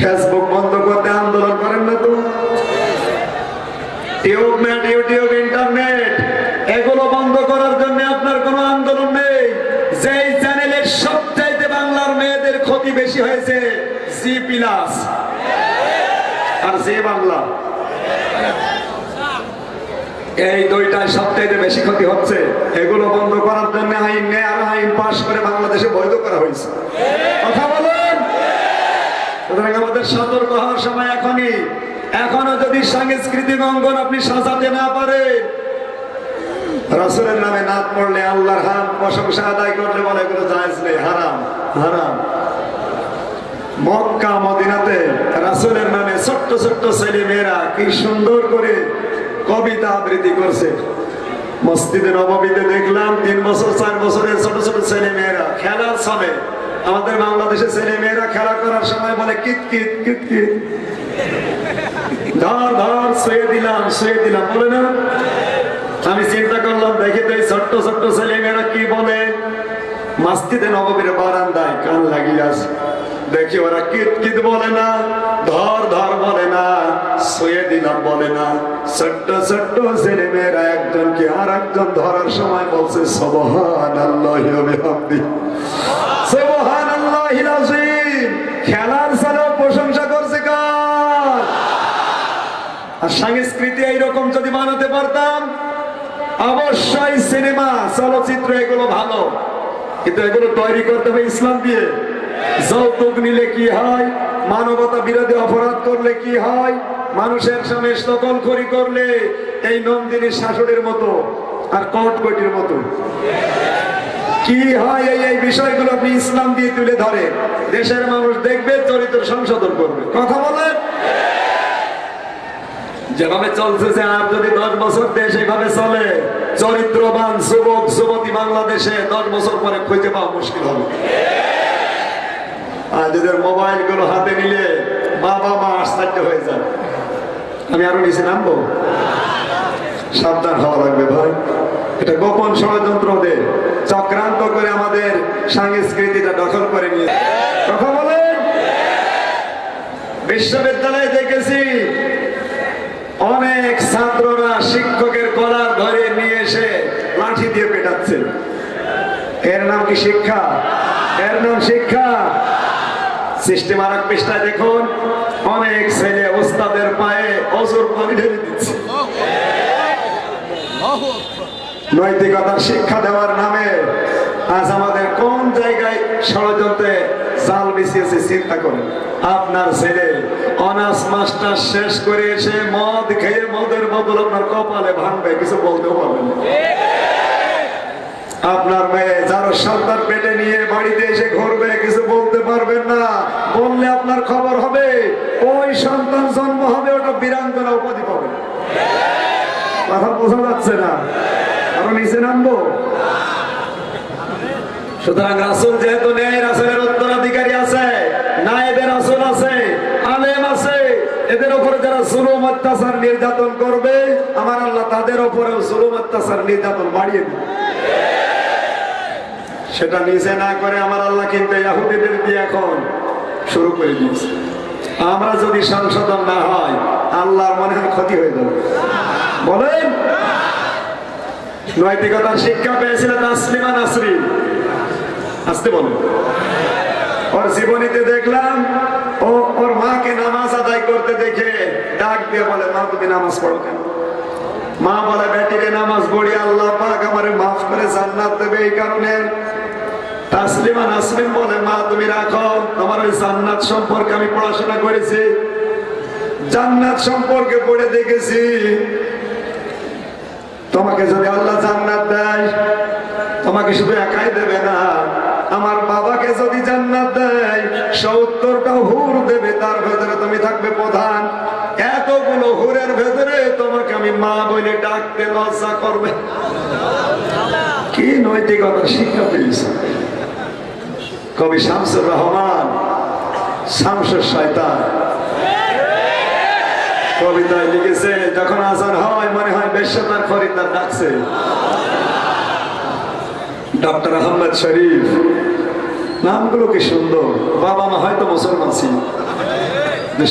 Facebook বন্ধ করতে আন্দোলন করেন না তো? টিউবনেট ইউটিউব, ইন্টারনেট, এগুলো বন্ধ করার জন্য আপনার কোনো আন্দোলন নেই। যেই চ্যানেলের সবচাইতে বাংলার মেয়েদের ক্ষতি বেশি হয়েছে, জি প্লাস। আর জি বাংলা। এই দুইটাই সবচাইতে বেশি ক্ষতি হচ্ছে। এগুলো বন্ধ করার জন্য আইন নেয়ার আইন পাশ করে বাংলাদেশে বৈধ করা হয়েছে। কথা আমাদের সতর্ক হওয়ার সময় এখনই এখনও যদি সাংস্কৃতিক অঙ্গন আপনি সাজাতে না পারেন, রাসুলের নামে নাচ পড়লে আল্লাহর হাম প্রশংসা আদায় করলে বলে এগুলো জায়েজ নেই, হারাম হারাম। মক্কা, মদিনাতে রাসুলের নামে ছোট্ট ছোট্ট ছেলে মেয়েরা কি সুন্দর করে কবিতা আবৃত্তি করছে। মসজিদে নবমীতে দেখলাম তিন বছর, চার বছরের ছোট ছোট ছেলে মেয়েরা খেলার ছলে আমাদের বাংলাদেশের ছেলে মেয়েরা খেলা করার সময় বলে, কিত কিত কিত কিত। ধর ধর শুয়ে দিলাম শুয়ে দিলাম। বলে না, আমি চিন্তা করলাম, দেখি তো এই ছোট্ট ছোট্ট ছেলে মেয়েরা কি বলে? মাস্তিতে নববীর বারান্দায় কান লাগিয়ে আছে দেখি ওরা কিত কিত বলে না, ধর ধর বলে না শুয়ে দিলাম বলে না। ছোট্ট ছোট্ট ছেলে মেয়েরা একজনকে আর একজন ধরার সময় বলছে সবহান আল্লাহ খেলার সালেও প্রশংসা করছে কার? আর সংস্কৃতি এইরকম যদি বানাতে পারতাম, অবশ্যই সিনেমা, চলচ্চিত্র এগুলো ভালো। কিন্তু এগুলো তৈরি করতে হবে ইসলাম দিয়ে। যৌতুক নিলে কি হয়? মানবতা বিরোধী অপরাধ করলে কি হয়? মানুষের সামনে সকল করি করলে এই নন্দিনী শাশুড়ির মতো আর কটকটির মতো। কি হয় এই এই বিষয়গুলো আপনি ইসলাম দিয়ে তুলে ধরে? দেশের মানুষ দেখবে, চরিত্র সংশোধন করবে। কথা বলেন? যেভাবে চলতেছে আর যদি দশ বছর দেশ এইভাবে চলে, চরিত্রবান যুবক, যুবতী বাংলাদেশে দশ বছর পরে খুঁজে পাওয়া মুশকিল হবে। আর যাদের মোবাইলগুলো হাতে নিলে বাবা মা আশ্চর্য হয়ে যায় আমি আরও নিচে নামবো? সাবধান হওয়া লাগবে ভাই। এটা গোপন ষড়যন্ত্র ওদের। চক্রান্ত করে আমাদের সংস্কৃতিটা দখল করে নিয়ে কথা বলেন? বিশ্ববিদ্যালয়ে দেখেছি, অনেক ছাত্ররা শিক্ষকের কলার ধরে নিয়ে এসে লাঠি দিয়ে পেটাচ্ছে। এর নাম কি শিক্ষা? এর নাম শিক্ষা। সৃষ্টি মারক পৃষ্ঠায় দেখুন, অনেক ছেলে ওস্তাদের পায়ে অজুর পানি ঢেলে দিচ্ছে। নৈতিকতার শিক্ষা দেওয়ার নামে আজ আমাদের কোন জায়গায় ষড়যন্ত্রে জাল বিছিয়েছে চিন্তা করেন। আপনার ছেলে অনার্স মাস্টার শেষ করে এসে মদ খেয়ে মদের বদল আপনার কপালে ভাঙবে, কিছু বলতেও পারবেন আপনার মেয়ে যার সন্তান পেটে নিয়ে বাড়িতে এসে ঘুরবে, কিছু বলতে পারবেন না। বললে আপনার খবর হবে, ওই সন্তান জন্ম হবে, ওটা বীরাঙ্গনা উপাধি পাবে। কথা বোঝা যাচ্ছে না। আরও নিচে নামবো। সুতরাং রাসুল যেহেতু রাসুলের উত্তরাধিকারী আছে, নায়েবের আছে, আলেম আছে, এদের যারা অত্যাচার, নির্যাতন করবে, আমার আল্লাহ তাদের অত্যাচার, নির্যাতন বাড়িয়ে দিবে। সেটা না করে আমার আল্লাহ কিন্তু ইয়াহুদিদের দিয়ে এখন শুরু করে দিয়েছে। আমরা যদি সংশোধন না হয়, আল্লাহর মনে হয় ক্ষতি হয়ে যাবে। বলেন? নৈতিকতার শিক্ষা পেয়েছিলেন নাসলিমা নাসরি আসতে বলেন। ওর জীবনীতে দেখলাম, ও ওর মাকে নামাজ আদায় করতে দেখে ডাক দিয়ে বলে, মা, তুমি নামাজ পড়ো কেন? মা বলে বেটিরে নামাজ পড়ি আল্লাহ পাক আমারে মাফ করে জান্নাত দেবে এই কারণে। তাসলিমা নাসরিন বলে, মা, তুমি রাখো, তোমার ওই জান্নাত সম্পর্কে আমি পড়াশোনা করেছি। জান্নাত সম্পর্কে পড়ে দেখেছি তোমাকে যদি আল্লাহ জান্নাত দেয়, তোমাকে শুধু একাই দেবে না, আমার বাবাকে যদি জান্নাত দেয় সত্তরটা হুর দেবে, তার ভেতরে তুমি থাকবে প্রধান। এতগুলো হুরের ভেতরে তোমাকে আমি মা বলে ডাকতে লজ্জা করবে। কি নৈতিকতা শিক্ষা পেয়েছে? কবি শামসুর রহমান, শামসুর শয়তান। কবিতায় লিখেছে, যখন আজান হয়, মনে হয় বেশ্যতার খরিদ্দার ডাকছে। ডক্টর আহমদ শরীফ, নামগুলো কি সুন্দর। বাবা মা হয়তো মুসলমান ছিল।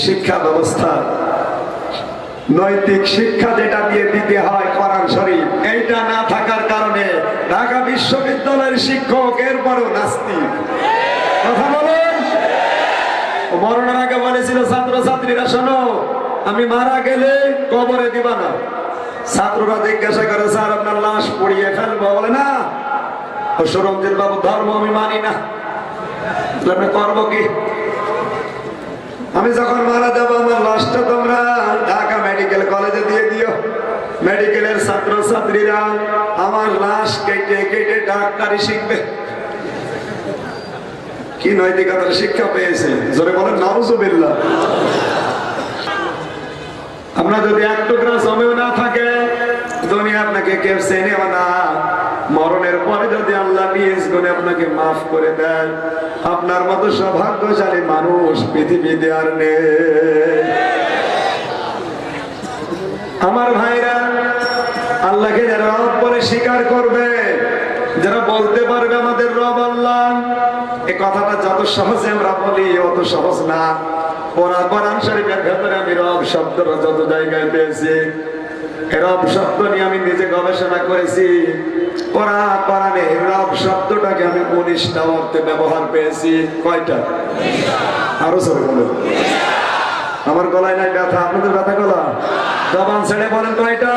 শিক্ষা ব্যবস্থা, নৈতিক শিক্ষা যেটা দিয়ে দিতে হয় কোরআন শরীফ, এইটা না থাকার কারণে ঢাকা বিশ্ববিদ্যালয়ের শিক্ষক, এরপরও নাস্তিক। কথা বলুন? মরণের আগে বলেছিল ছাত্র ছাত্রীরা শোনো আমি মারা গেলে কবরে দিবা না। ছাত্ররা জিজ্ঞাসা করে, স্যার, আপনার লাশ পড়িয়ে ফেলব। বলে, না সুরঞ্জিত বাবু ধর্ম আমি মানি না। আপনি করব কি? আমি যখন মারা যাব, আমার লাশটা তোমরা ঢাকা মেডিকেল কলেজে দিয়ে দিও। মেডিকেলের ছাত্র ছাত্রীরা আমার লাশ কেটে কেটে ডাক্তারি শিখবে। কি নৈতিকতার শিক্ষা পেয়েছে? জোরে বলেন, নাউজুবিল্লাহ। আমরা যদি এক টুকরা জমিও না থাকে, দুনিয়া আপনাকে কেউ চেনেও না। মরণের পরে যদি আল্লাহ নিজ গুণে আপনাকে মাফ করে দেয় আপনার মতো সৌভাগ্যশালী মানুষ পৃথিবীতে আর আমার ভাইরা, আল্লাহকে যারা রব স্বীকার করবে, যারা বলতে পারবে আমাদের রব আল্লাহ, এ কথাটা যত সহজে আমরা বলি, অত সহজ না। আমি রব শব্দটা পেয়েছি। রব শব্দ নিয়ে আমি নিজে গবেষণা করেছি। কোরআনে রব শব্দটাকে আমি ব্যবহার পেয়েছি। কয়টা? আরও আমার গলায় নাই ব্যথা, আপনাদের ব্যথা গলা? জবান ছেড়ে বলেন কয়টা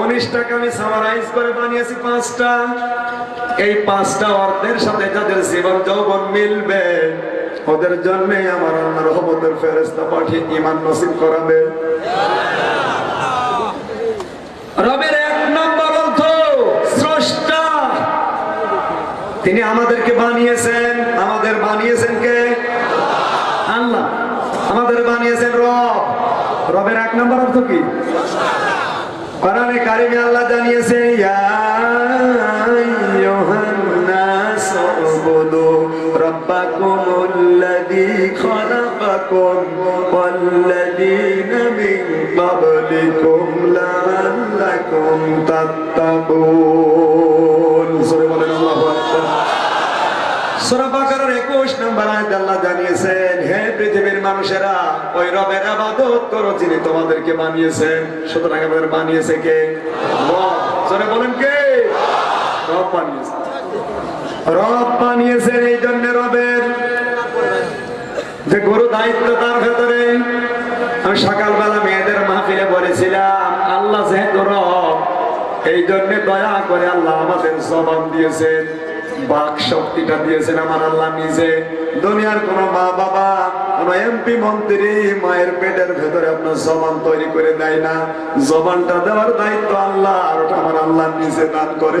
উনিশটাকে আমি সামারাইজ করে বানিয়েছি পাঁচটা। এই পাঁচটা অর্থের সাথে যাদের জীবন যৌবন মিলবে ওদের জন্যে আমার আল্লাহ রহমতের ফেরেস্তা পাঠিয়ে ইমান নসিব করাবে। রবের এক নম্বর অর্থ স্রষ্টা। তিনি আমাদেরকে বানিয়েছেন। আমাদের বানিয়েছেন কে? আল্লাহ। আমাদের বানিয়েছেন রব। রবের এক নম্বর অর্থ কি? কোরআনে কারিমে আল্লাহ জানিয়েছে ইয়া লাআল্লাকুম তাত্তাকুন সূরা বলেন আল্লাহু আকবার সূরা বাকারার 21 নম্বর আয়াত আল্লাহ জানিয়েছেন হে পৃথিবীর মানুষেরা ওই রবের ইবাদত করো যিনি তোমাদেরকে বানিয়েছেন। সুতরাং আমাদের বানিয়েছে কে? জোরে বলেন কে? রব বানিয়েছে। রব বানিয়েছেন এই জন্য রবের। যে গরু দায়িত্ব তার ভেতরে। আমি সকালবেলা মেয়েদের মাহফিলে বলেছিলাম, আল্লাহ যেহেতু রব, এই জন্য দয়া করে আল্লাহ আমাদের জবান দিয়েছেন, বাক শক্তিটা দিয়েছেন আমার আল্লাহ নিজে। দুনিয়ার কোন মা বাবা, কোন এমপি মন্ত্রী মায়ের পেটের ভেতরে আপনার জবান তৈরি করে দেয় না। জবানটা দেওয়ার দায়িত্ব আল্লাহ, আর ওটা আমার আল্লাহ নিজে দান করে।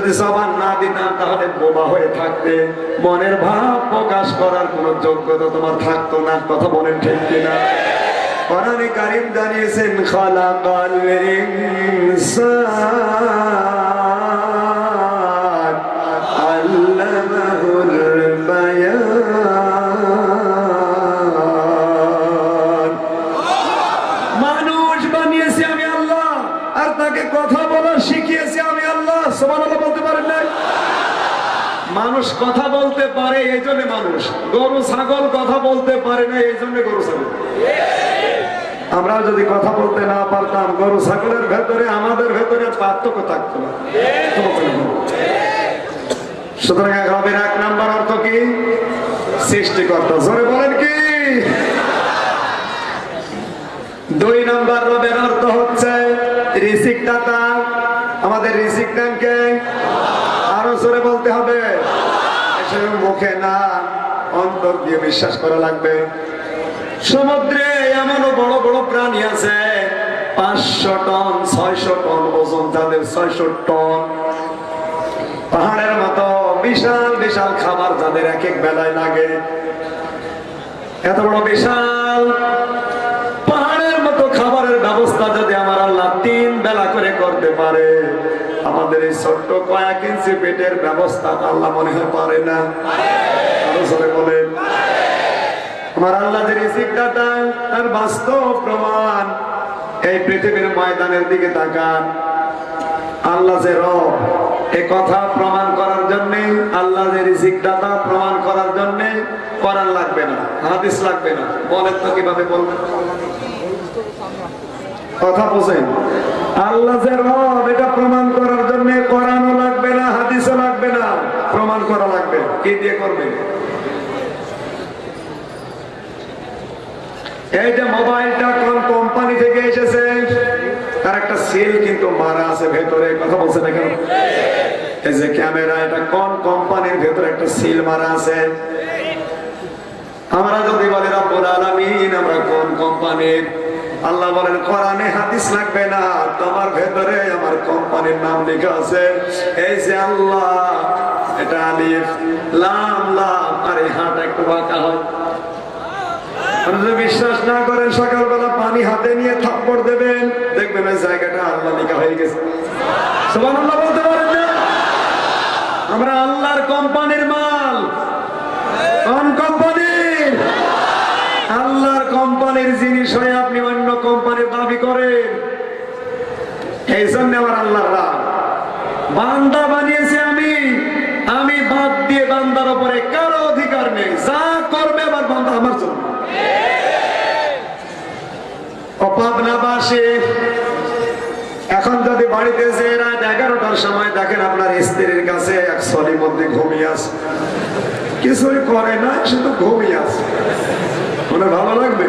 যদি জবান না দিতাম, তাহলে বোবা হয়ে থাকতে। মনের ভাব প্রকাশ করার কোন যোগ্যতা তোমার থাকতো না, কথা বলেন ঠিক কিনা? কোরআনে কারিম জানিয়েছেন, খালাকাল ইনসান মানুষ কথা বলতে পারে এই জন্য মানুষ। গরু, ছাগল কথা বলতে পারে না এই জন্য গরু, ছাগল। আমরা যদি কথা বলতে না পারতাম, গরু, ছাগলের ভেতরে, আমাদের ভেতরে পার্থক্য থাকতো না। সুতরাং রবের এক নাম্বার অর্থ কি? সৃষ্টিকর্তা। জোরে বলেন কি? দুই নম্বর রবের অর্থ হচ্ছে রিসিক দাতা আমাদের রিসিক কে আরও জোরে বলতে হবে। মুখে না, অন্তর দিয়ে বিশ্বাস করা লাগবে। সমুদ্রে এমনও বড় বড় প্রাণী আছে, পাঁচশো টন, ছয়শো টন ওজন তাদের ছয়শো টন। পাহাড়ের মতো বিশাল বিশাল খাবার যাদের এক এক বেলায় লাগে। এত বড় বিশাল পাহাড়ের মতো খাবারের ব্যবস্থা যদি আমার আল্লাহ তিন বেলা করে করতে পারে। আমাদের এই ছোট্ট কয়েক ইঞ্চি পেটের ব্যবস্থা আল্লাহ মনে হয় পারে না। বলেন। আমার আল্লাহ যে রিজিক দাতা তার বাস্তব প্রমাণ এই পৃথিবীর ময়দানের দিকে তাকান। আল্লাহ যে রব, এ কথা প্রমাণ করার জন্য, আল্লাহ যে রিজিক দাতা প্রমাণ করার জন্য করার লাগবে না, হাদিস লাগবে না। বলেন তো কীভাবে বলবেন? কথা বোঝেন। আল্লাহ এটা প্রমাণ করার জন্য করানো লাগবে না, হাদিসও লাগবে না, প্রমাণ করা লাগবে কি দিয়ে করবে? এই যে মোবাইলটা কোন কোম্পানি থেকে এসেছে, তার একটা সিল কিন্তু মারা আছে ভেতরে, কথা বলছে না কেন? এই যে ক্যামেরা, এটা কোন কোম্পানির ভেতরে একটা সিল মারা আছে? আমরা যদি বলি, রব্বুল আলামিন, আমরা কোন কোম্পানির? আল্লাহ বলেন, কোরআনে হাদিস লাগবে না। তোমার ভেতরে আমার কোম্পানির নাম লেখা আছে। এই যে আল্লাহ, এটা আলিফ, লাম লাম, আর এই হাত একটু বাঁকা হয়। বিশ্বাস না করেন, সকালবেলা পানি হাতে নিয়ে থাপ্পড় দেবেন, দেখবেন ওই জায়গাটা আল্লাহ লেখা হয়ে গেছে। বলতে পারেন আমরা আল্লাহর কোম্পানির মাল। কোন আল্লাহর কোম্পানির জিনিস হয়ে আপনি অন্য কোম্পানির দাবি করেন, এই জন্য আমার আল্লাহর রাগ। বান্দা বানিয়েছে আমি আমি বাদ দিয়ে বান্দার উপরে কারও অধিকার নেই, যা করবে আমার বান্দা আমার জন্য। অপাবনাবাসী এখন যদি বাড়িতে যে রাত এগারোটার সময় দেখেন আপনার স্ত্রীর কাছে এক সলির মধ্যে ঘুমিয়ে আছে। কিছুই করে না, শুধু ঘুমিয়ে আছে। মনে ভালো লাগবে?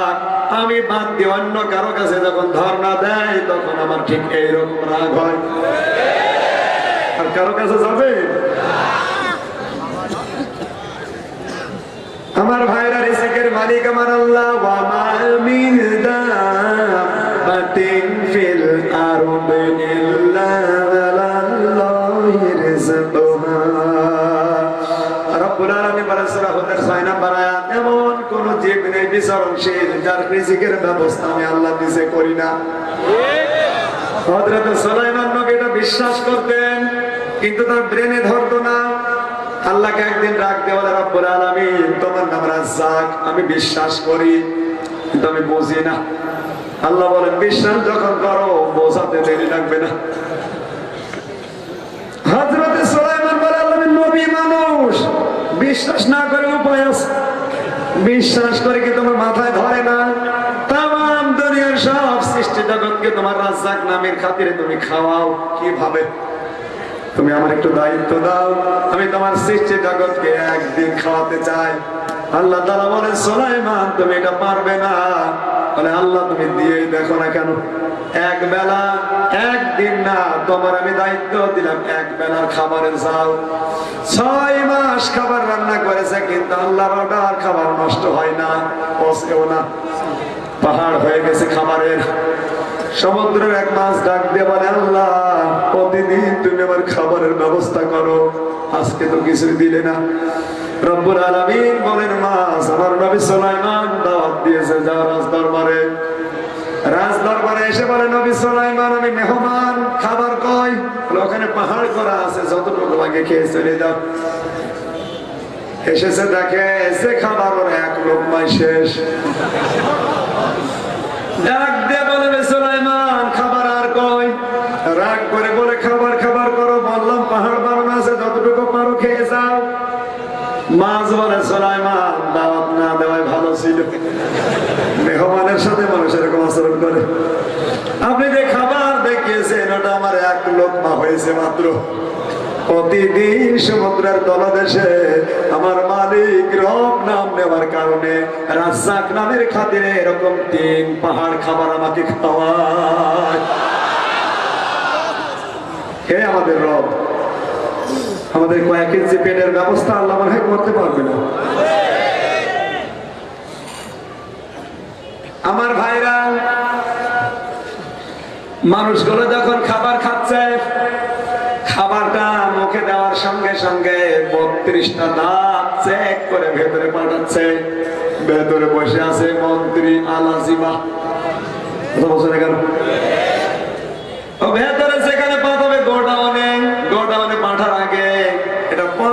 বাদ দিয়ে অন্য কারও কাছে যখন ধর্ণা দেয়, তখন আমার ঠিক এইরকম রাগ হয়। আর কারও কাছে যাবে? আমার ভাইরা রিজিকের মালিক আমার আল্লাহ ওয়া মা মিন ফিল রব্বুল আলামিন বলেন সূরা হুদের 6 নম্বর আয়াত। এমন কোন জীব নেই বিচরণশীল, যার রিজিকের ব্যবস্থা আমি আল্লাহ নিজে করি না। হযরত সুলাইমান নবী এটা বিশ্বাস করতেন, কিন্তু তার ব্রেনে ধরতো না। আল্লাহকে একদিন রাখতে বলে, রব্বুল আলামিন, তোমার নাম রাজ্জাক, আমি বিশ্বাস করি, কিন্তু আমি বুঝি না। আল্লাহ বলেন, বিশ্বাস যখন করো, বোঝাতে দেরি লাগবে না। হযরতে সুলাইমান বলে, আল্লাহ নবী মানুষ বিশ্বাস না করে উপায় আছে বিশ্বাস করে কি তোমার মাথায় ধরে না? তাম দুনিয়ার সব সৃষ্টি জগৎকে তোমার রাজ্জাক নামের খাতিরে তুমি খাওয়াও। কীভাবে? তুমি আমার একটু দায়িত্ব দাও। আমি তোমার সৃষ্টি জগৎকে একদিন খাওয়াতে চাই। আল্লাহ তালা বলে সোলাইমান, তুমি এটা পারবে না। বলে, আল্লাহ, তুমি দিয়েই দেখো না কেন? এক বেলা একদিন না, তোমার আমি দায়িত্ব দিলাম, এক বেলার খাবারের চাও ছয় মাস খাবার রান্না করেছে, কিন্তু আল্লাহর অর্ডার খাবার নষ্ট হয় না পচকেও না। পাহাড় হয়ে গেছে খাবারের। সমুদ্রের এক মাছ ডাক দিয়ে বলে, আল্লাহ, প্রতিদিন তুমি আমার খাবারের ব্যবস্থা আজকে তো কিছুই দিলে না। রব্বুল আলামিন বলেন মাছ আমার নবী সুলাইমান দাওয়াত দিয়েছে যাও রাজ দরবারে রাজ দরবারে এসে বলে, নবী সুলাইমান, আমি মেহমান, খাবার কই? ওখানে পাহাড় করা আছে, যতটুকু লাগে খেয়ে চলে যাও। এসেছে, দেখে এসে খাবার ওর এক লোকমাই শেষ। ডাক দিয়ে বলে সুলাইমান, খাবার আর কই? রাগ করে বলে, খাবার খাবার করো, বললাম পাহাড় বানানো আছে যতটুকু পারো খেয়ে যাও মাছ বলে দাওয়াত না দেওয়াই ভালো ছিল। মেহমানের সাথে মানুষ এরকম আচরণ করে। আপনি যে খাবার দেখিয়েছেন, ওটা আমার এক লোকমা হয়েছে মাত্র। প্রতিদিন সমুদ্রের তলদেশে আমার মালিক রব নাম নেওয়ার কারণে রাজ্জাক নামের খাতিরে এরকম তিন পাহাড় খাবার আমাকে খাওয়ায়। কে আমাদের রব আমাদের কয়েক ইঞ্চি পেটের ব্যবস্থা আল্লাহ মনে হয় করতে পারবে না। আমার ভাইরা, মানুষগুলো যখন খাবার খাচ্ছে, খাবারটা মুখে দেওয়ার সঙ্গে সঙ্গে বত্রিশটা দাঁত চেক করে ভেতরে পাঠাচ্ছে। ভেতরে বসে আছে মন্ত্রী আলাজিবা ভেতরে সেখানে পাঠাবে গোটা এটা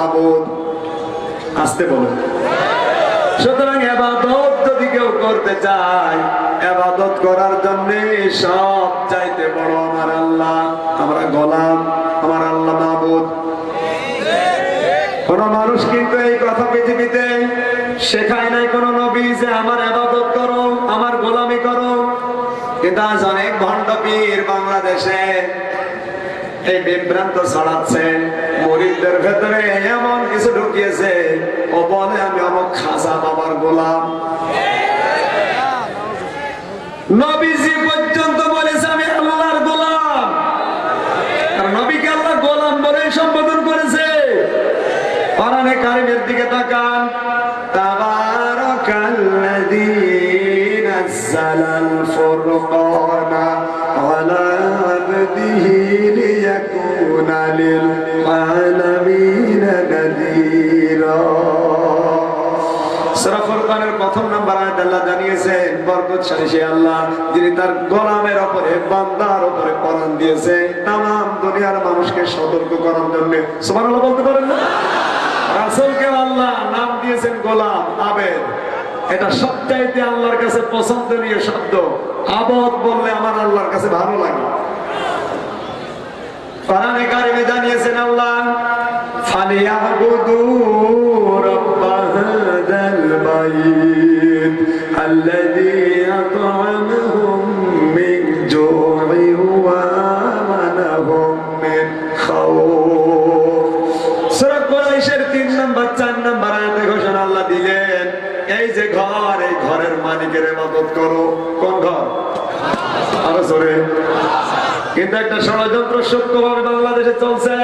মাহবুদ আসতে বলুন সুতরাং এবাদত যদি কেউ করতে চায়, এবাদত করার জন্য সব চাইতে বড় আমার আল্লাহ, আমরা গোলাম, আমার আল্লাহ মাহবুদ কোন মানুষ কিন্তু এই কথা পৃথিবীতে শেখায় নাই, কোন নবী যে আমার আবাদত করো, আমার গোলামি করো। কিন্তু আজ অনেক ভণ্ড পীর বাংলাদেশে এই বিভ্রান্ত ছড়াচ্ছে ভেতরে এমন কিছু ঢুকিয়েছে ও বলে আমি আমার খাজা বাবার গোলাম। প্রথম নাম্বার আয়াত আল্লাহ জানিয়েছেন বরকতশালী সে আল্লাহ যিনি তার গোলামের উপরে বান্দার উপরে কোরআন দিয়েছে, তামাম দুনিয়ার মানুষকে সতর্ক করার জন্য। সুবহানাল্লাহ বলতে পারেন না? রাসূলকে আল্লাহ নাম দিয়েছেন গোলাম, আবেদ। এটা সবচাইতে আল্লাহর কাছে পছন্দনীয় শব্দ। আবদ বললে আমার আল্লাহর কাছে ভালো লাগে। কোরআনে কারিমে জানিয়েছেন আল্লাহ, ফালিয়াবুদু আত'আমাহুম মিন জু'ইন ওয়া আমানাহুম মিন খাউফ সূরা কুরাইশের 3 নাম্বার 4 নাম্বার আয়াতে ঘোষণা আল্লাহ দিলেন, এই যে ঘর, এই ঘরের মালিকের ইবাদত করো। কোন ঘর? আরও কিন্তু একটা ষড়যন্ত্র সূক্ষ্মভাবে বাংলাদেশে চলছে।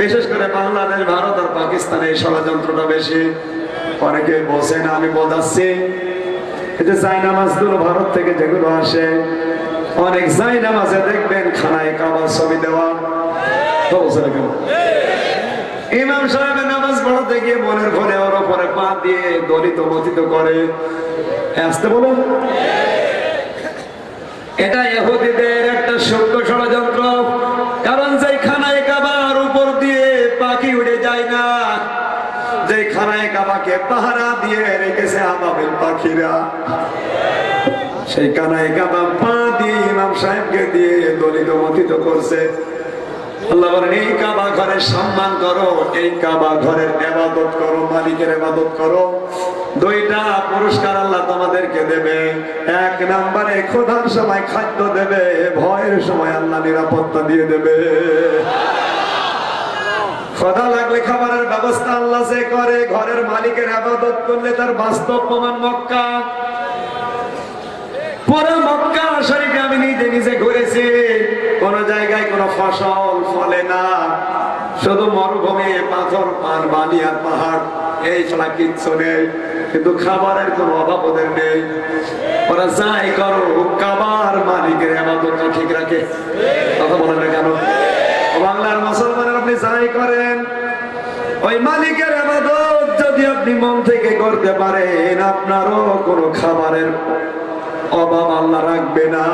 বিশেষ করে বাংলাদেশ, ভারত আর পাকিস্তানে এই ষড়যন্ত্রটা বেশি। অনেকে বলছেন, আমি বোঝাচ্ছি যে জাইনামাজগুলো ভারত থেকে যেগুলো আসে, অনেক জাইনামাজে দেখবেন খানায় কাবার ছবি দেওয়া? ইমাম সাহেবের নামাজ পড়াতে গিয়ে মনের ঘরে ওর পা দিয়ে দলিত মথিত করে। আসতে বলুন। এটা ইহুদিদের একটা সূক্ষ্ম ষড়যন্ত্র। কারণ যেই খানায় কাবার উপর দিয়ে পাখি উড়ে যায় না যে খানায় কাবাকে পাহারা দিয়ে রেখেছে আবাবিল পাখিরা। সেই কানায় কাবা পা দিয়ে ইমাম সাহেবকে দিয়ে দলিত মথিত করছে। আল্লাহ বলেন, এই কাবা ঘরের সম্মান করো, এই কাবা ঘরের এবাদত করো, মালিকের এবাদত করো। দুইটা পুরস্কার আল্লাহ তোমাদেরকে দেবে। এক ক্ষুধার সময় খাদ্য দেবে, ভয়ের সময় আল্লাহ নিরাপত্তা দিয়ে দেবে। ক্ষুধা লাগলে খাবারের ব্যবস্থা আল্লাহ যে করে, ঘরের মালিকের আবাদত করলে তার বাস্তব প্রমাণ মক্কা। পুরো মক্কা শরীফে আমি নিজে নিজে ঘুরেছি। কোন জায়গায় কোন ফসল ফলে না। শুধু মরুভূমি, পাথর পান বালি আর পাহাড়, এই ছাড়া কিচ্ছু নেই। কিন্তু খাবারের কোনো অভাব ওদের নেই। ওরা যাই করো, কাবার মালিকের আবাদতটা ঠিক রাখে। কথা বলেন না কেন? বাংলার মুসলমানের আপনি যাই করেন, ওই মালিকের আবাদত যদি আপনি মন থেকে করতে পারেন, আপনারও কোনো খাবারের অভাব আল্লাহ রাখবে না।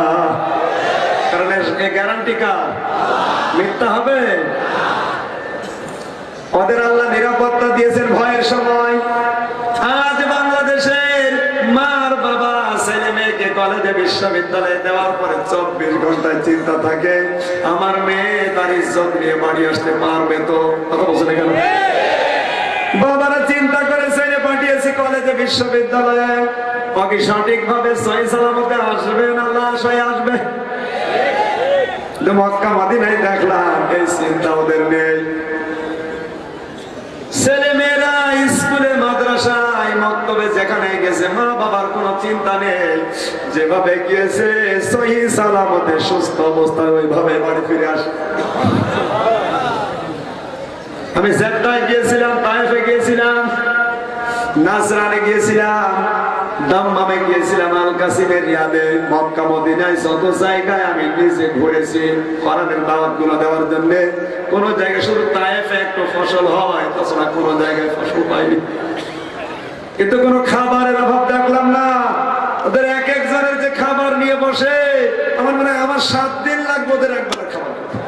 কারণ গ্যারান্টি কার? মিথ্যা হবে? ওদের আল্লাহ নিরাপত্তা দিয়েছেন ভয়ের সময়। আজ বাংলাদেশের মার বাবা, ছেলে মেয়েকে কলেজে বিশ্ববিদ্যালয়ে দেওয়ার পরে চব্বিশ ঘন্টায় চিন্তা থাকে, আমার মেয়ে তার ইজ্জত নিয়ে বাড়ি আসতে পারবে তো? কথা বলছেন কেন বাবারা চিন্তা করে কলেজে বিশ্ববিদ্যালয়ে। ওকে সঠিক ভাবে সহি সালামতে আসবে যেভাবে গিয়েছে, সহি সালামতে সুস্থ অবস্থায় ওইভাবে বাড়ি ফিরে আমি জেদ্দায় গিয়েছিলাম, তাইফে গিয়েছিলাম। নাসরানে গিয়েছিলাম, দাম্মামে গিয়েছিলাম আল কাসিমের রিয়াদে। মক্কা, মদিনায় যত জায়গায় আমি নিজে ঘুরেছি কোরআনের দাওয়াতগুলো দেওয়ার জন্য, কোন জায়গায় শুধু তাইফে একটু ফসল হয়, তাছাড়া কোন জায়গায় ফসল পাইনি। কিন্তু কোনো খাবারের অভাব দেখলাম না। ওদের এক একজনের যে খাবার নিয়ে বসে, আমার মনে হয় আমার সাত দিন লাগবে ওদের একবার খাবার খেতে।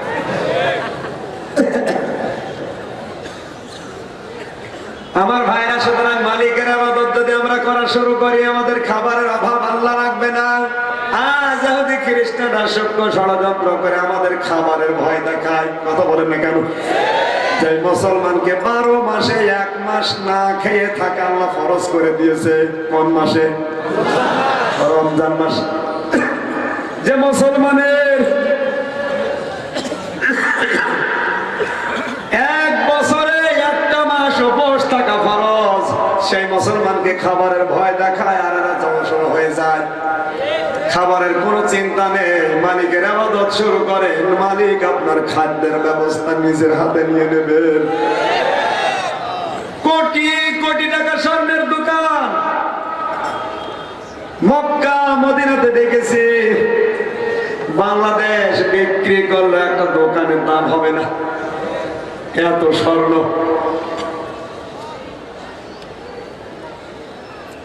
আমার ভাইরা, সুতরাং মালিকের আবাদত যদি আমরা করা শুরু করি, আমাদের খাবারের অভাব আল্লাহ রাখবে না। আজ যদি খ্রিস্টানরা সূক্ষ্ম ষড়যন্ত্র করে আমাদের খাবারের ভয় দেখায়, কথা বলেন না কেন? যে মুসলমানকে বারো মাসে এক মাস না খেয়ে থাকা আল্লাহ ফরজ করে দিয়েছে, কোন মাসে? রমজান মাস। যে মুসলমানের এক বছরে একটা মাস উপোস থাকা ফরজ সেই মুসলমানকে খাবারের ভয় দেখায় আর এরা জমসর হয়ে যায়, খাবারের কোনো চিন্তা নেই। মালিকের আবাদত শুরু করেন মালিক আপনার খাদ্যের ব্যবস্থা নিজের হাতে নিয়ে নেবেন কোটি কোটি টাকা স্বর্ণের দোকান। মক্কা, মদিনাতে দেখেছি, বাংলাদেশ বিক্রি করলে একটা দোকানের দাম হবে না। এত স্বর্ণ।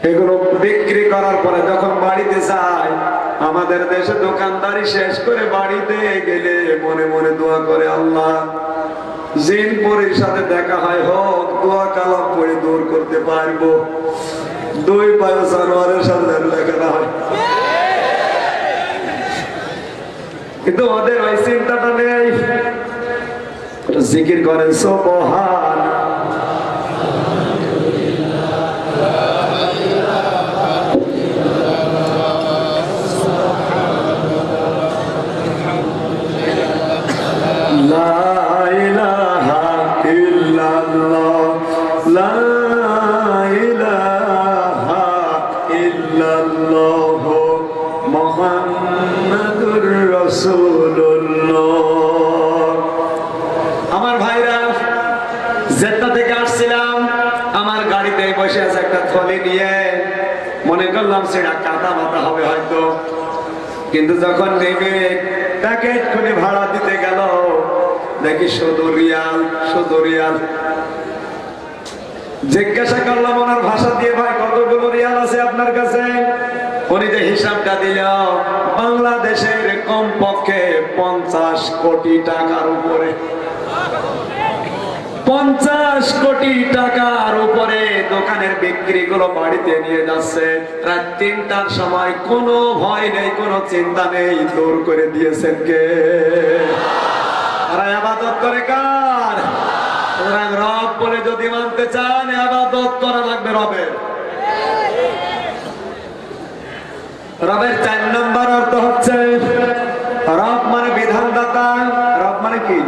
এগুলো বিক্রি করার পরে যখন বাড়িতে যায়, আমাদের দেশে দোকানদারি শেষ করে বাড়িতে গেলে মনে মনে দোয়া করে, আল্লাহ, জিনপুরের সাথে দেখা হয় হোক, দোয়া কালাম পড়ে দূর করতে পারব। দুই পায় সানোয়ারের সাথে দেখা হয়। কিন্তু ওদের ওই চিন্তাটা নেই। জিকির করেন সোবহান করলাম সেটা কাদা মাথা হবে হয়তো। কিন্তু যখন নেমে প্যাকেট খুলে ভাড়া দিতে গেল, দেখি শুধু রিয়াল শুধু রিয়াল। জিজ্ঞাসা করলাম, ওনার ভাষা দিয়ে ভাই কতগুলো রিয়াল আছে আপনার কাছে? উনি যে হিসাবটা দিল, বাংলাদেশের কমপক্ষে পঞ্চাশ কোটি টাকার উপরে। পঞ্চাশ কোটি টাকার উপরে দোকানের বিক্রি গুলো বাড়িতে নিয়ে যাচ্ছে। রাত তিনটার সময় কোনো ভয় নেই, কোনো চিন্তা নেই, দূর করে দিয়েছেন কে? তারা আবাদত করে কার? রব বলে যদি মানতে চান, আবাদত করা লাগবে রবের। রবের চার নম্বর অর্থ হচ্ছে রব মানে বিধানদাতা, রব মানে কি?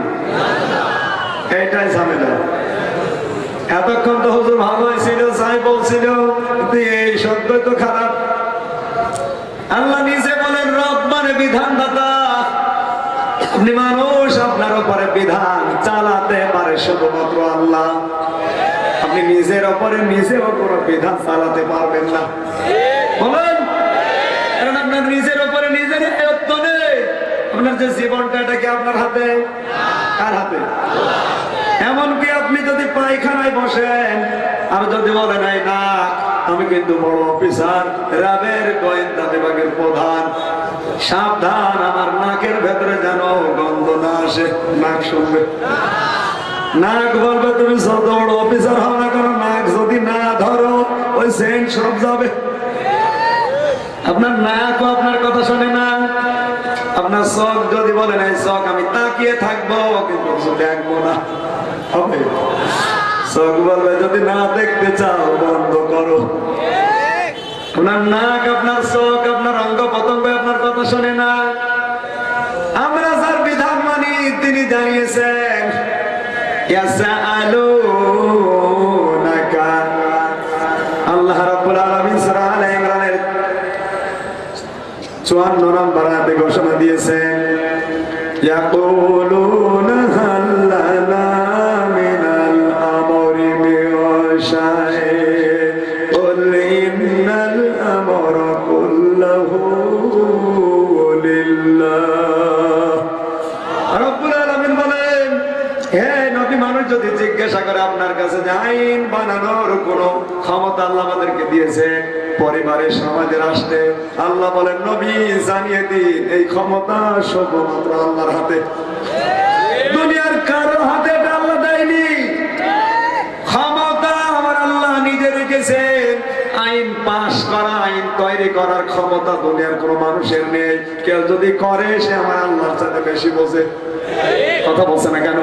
এইটাই ঝামেলা এতক্ষণ তো হুজুর ভালো ছিল সাই বলছিল কিন্তু এই শব্দ তো খারাপ। আল্লাহ নিজে বলেন, রব মানে বিধানদাতা। আপনি মানুষ, আপনার উপরে বিধান চালাতে পারে শুধুমাত্র আল্লাহ। আপনি নিজের উপরে নিজের উপরে বিধান চালাতে পারবেন না। বলেন, কারণ আপনার নিজের উপরে নিজের আয়ত্ত নেই। আপনার যে জীবনটা, এটা কি আপনার হাতে? কার হাতে? এমনকি আপনি যদি পায়খানায় বসেন, আর যদি বলেন, এই না আমি কিন্তু বড় অফিসার রাবের গোয়েন্দা বিভাগের প্রধান। সাবধান, আমার নাকের ভেতরে যেন গন্ধ না আসে। নাক শুনবে। নাক বলবে, তুমি যত বড় অফিসার হও না কেন, নাক যদি না ধরো, ওই সেন্ট সব যাবে। আপনার নাক আপনার কথা শোনে না। আপনার চোখ যদি বলেন, এই চোখ আমি তাকিয়ে থাকব, কিন্তু দেখব না। হবে। চোখ বলবে যদি না দেখতে চাও, বন্ধ করো। আপনার নাক, আপনার চোখ, আপনার অঙ্গ পতঙ্গ আপনার কথা শোনে না। আমরা যার বিধান মানি, তিনি জানিয়েছেন ইয়াসআলুনাকা আল্লাহ রাব্বুল আলামিন সূরা আলে ইমরানের 54 নম্বর আয়াতে ঘোষণা দিয়েছেন ইয়াকুলুনা কাছে যে আইন বানানোর কোন ক্ষমতা আল্লাহ আমাদেরকে দিয়েছে পরিবারে সমাজে রাষ্ট্রে আল্লাহ বলেন, নবী, জানিয়ে দিন, এই ক্ষমতা শুধুমাত্র আল্লাহর হাতে। দুনিয়ার কারও হাতে পাশ করা, আইন তৈরি করার ক্ষমতা দুনিয়ার কোনো মানুষের নেই। কেউ যদি করে, সে আমার আল্লাহর সাথে বেশি বোঝে। কথা বলছে না কেন?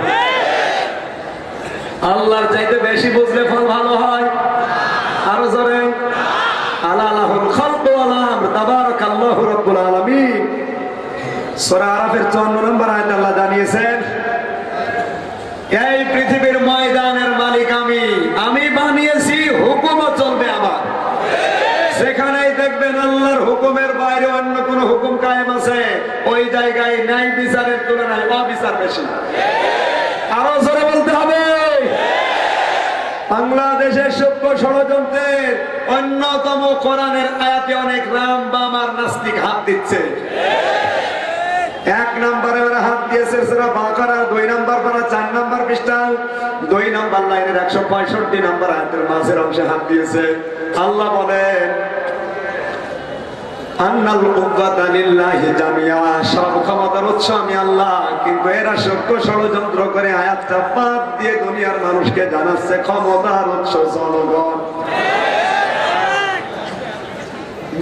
আল্লাহর চাইতে বেশি বুঝলে ফল ভালো হয়। আরও জোরে। আলা আলাহুল ওয়াল আমর, তাবারাকাল্লাহু রাব্বুল আলামিন। সূরা আরাফের 54 নম্বর আয়াতে আল্লাহ জানিয়েছেন, এই পৃথিবীর ময়দানের মালিক আমি। বানিয়েছি চলবে সেখানেই দেখবেন আল্লাহর হুকুমের বাইরে অন্য কোন হুকুম কায়েম আছে। ওই জায়গায় ন্যায় বিচারের তুলনায় অবিচার বেশি। আরও জোরে বাংলাদেশের সভ্য ষড়যন্ত্রের অন্যতম কোরআনের আয়াতে অনেক রাম বামার নাস্তিক হাত দিচ্ছে। এক নম্বরে ওরা হাত দিয়েছে সেটা বাঁকারা দুই নম্বর পারা চার নম্বর পৃষ্ঠা। দুই নম্বর লাইনের একশো পঁয়ষট্টি নম্বর হাতের মাঝের অংশে হাত দিয়েছে। আল্লাহ বলেন ষড়যন্ত্র করে মানুষকে জানাচ্ছে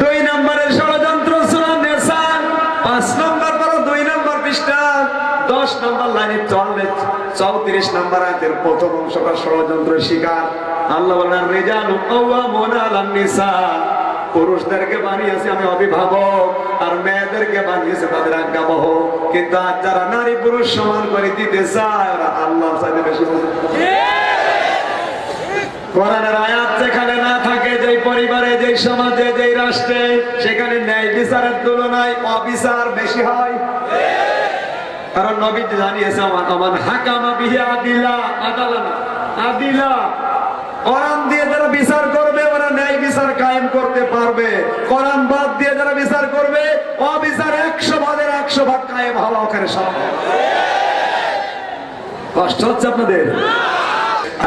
দুই নম্বরের ষড়যন্ত্র সূরা নেসা। পাঁচ নম্বর দুই নম্বর পৃষ্ঠা। দশ নম্বর লাইনে চল্লিশ চৌত্রিশ নম্বর আয়াতের প্রথম অংশটা ষড়যন্ত্র শিকার। আল্লাহ রেজাল নিসা। পুরুষদেরকে বানিয়েছে আমি অভিভাবক, আর মেয়েদেরকে বানিয়েছে তাদের আজ্ঞাবহ কিন্তু আজ যারা নারী পুরুষ সমান করে দিতে চায়, ওরা আল্লাহ বেশি হয়। কারণ নবী জানিয়েছে বিচার বিচার কায়েম করতে পারবে কোরআন বাদ দিয়ে যারা বিচার করবে অবিচার একশো ভাগের একশো ভাগ কায়েম হওয়া ওখানে সম্ভব কষ্ট হচ্ছে আপনাদের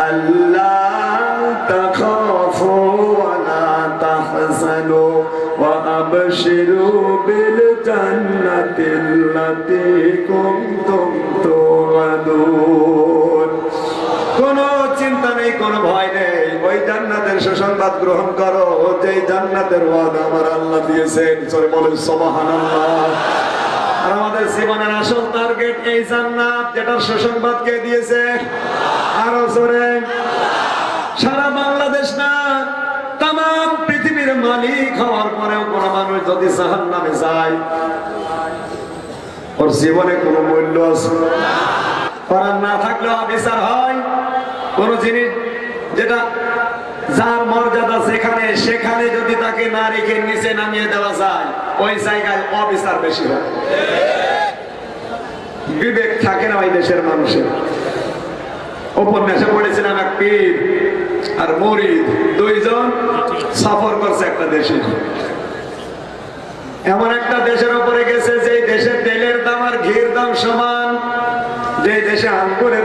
আল্লাহ تخافوا ولا تحزنوا وأبشروا بالجنة التي كنتم توعدون কোন চিন্তা নেই কোন ভয় নেই ওই জান্নাতের সুসংবাদ গ্রহণ করো, যেই জান্নাতের ওয়াদা আমার আল্লাহ দিয়েছেন। চলে বলেন সুবহানাল্লাহ। আর আমাদের জীবনের আসল টার্গেট এই জান্নাত, যেটার সুসংবাদ কে দিয়েছে? আরও জোরে। সারা বাংলাদেশ না তাম পৃথিবীর মালিক হওয়ার পরেও কোন মানুষ যদি জাহান নামে যায়, ওর জীবনে কোনো মূল্য আছে? করার না থাকলেও অবিচার হয়। কোন জিনিস যেটা যার মর্যাদা যেখানে, সেখানে যদি তাকে না রেখে নিচে নামিয়ে দেওয়া যায়, ওই জায়গায় অবিচার বেশি হয়। বিবেক থাকে না ওই দেশের মানুষের। উপন্যাসে পড়েছিলাম এক পীর আর মরিদ দুইজন সফর করছে একটা দেশে। এমন একটা দেশের উপরে গেছে যে দেশের তেলের দাম আর ঘির দাম সমান, যে দেশে আঙ্গুরের